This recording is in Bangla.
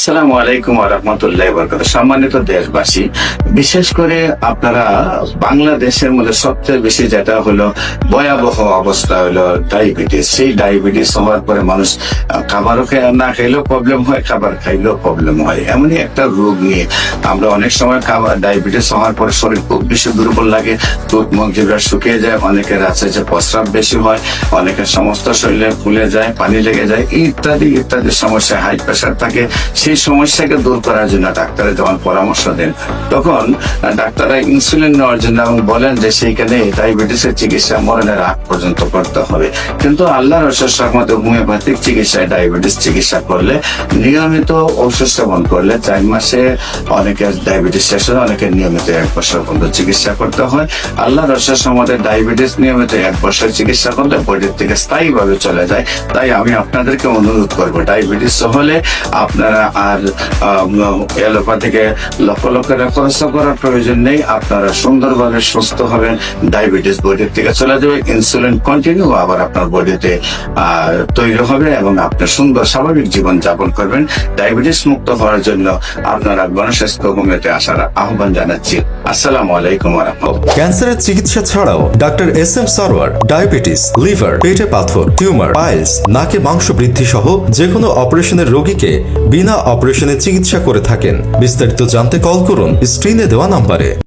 আসসালামু আলাইকুম রহমতুল্লাহ বরকত সম্মানিত দেশবাসী, বিশেষ করে আপনারা বাংলাদেশের মধ্যে সবচেয়ে বেশি যেটা হলো ভয়াবহ অবস্থা হলো ডায়াবেটিস। সেই ডায়াবেটিস হওয়ার পরে মানুষ খাবারও না খাইলেও প্রবলেম হয়, খাবার খাইলেও প্রবলেম হয়। এমনই একটা রোগ নিয়ে আমরা অনেক সময় খাবার, ডায়াবেটিস হওয়ার পরে শরীর খুব বেশি দুর্বল লাগে দুধ মুখ জিভা শুকিয়ে যায়, অনেকের আছে যে প্রস্রাব বেশি হয়, অনেকের সমস্ত শরীরে ফুলে যায়, পানি লেগে যায়, ইত্যাদি ইত্যাদি সমস্যা হাই প্রেশার থাকে। সেই সমস্যাকে দূর করার জন্য ডাক্তারের যখন পরামর্শ দেন, তখন ডাক্তাররা ইনসুলিন নেওয়ার জন্য এবং বলেন যে সেইখানে ডায়াবেটিসের চিকিৎসা মরণের আগ পর্যন্ত করতে হবে। কিন্তু আল্লাহর অশেষ হোমিওপ্যাথিক চিকিৎসায় ডায়াবেটিস চিকিৎসা করলে, নিয়মিত ঔষধ সেবন করলে চার মাসে অনেকের ডায়াবেটিস শেষ হয় অনেকের নিয়মিত এক বছর পর্যন্ত চিকিৎসা করতে হয়। আল্লাহর অশেষ রহমতে ডায়াবেটিস নিয়মিত এক বছর চিকিৎসা করলে বডির থেকে স্থায়ীভাবে চলে যায়। তাই আমি আপনাদেরকে অনুরোধ করব ডায়াবেটিস হলে আপনারা আর এলোপ্যাথিকে লক্ষ লক্ষ টাকা খরচ করার প্রয়োজন নেই। আপনারা সুন্দরভাবে সুস্থ হবেন ডায়াবেটিস বডির থেকে চলে যাবে ইনসুলিন কন্টিনিউ আবার আপনার বডিতে তৈরি হবে এবং আপনি সুন্দর স্বাভাবিক জীবন যাপন করবেন। ডায়াবেটিস মুক্ত হওয়ার জন্য আপনারা গণস্বাস্থ্য হোমিওতে আসার আহ্বান জানাচ্ছি। আসসালামু আলাইকুম ক্যান্সারের চিকিৎসা ছাড়াও doctor S M Sarwar diabetes liver পেটে পাথর টিউমার পাইলস নাকে মাংস বৃদ্ধি সহ যে কোনো অপারেশনের রোগীকে বিনা অপারেশনে চিকিৎসা করে থাকেন। বিস্তারিত জানতে কল করুন স্ক্রিনে দেওয়া নাম্বারে।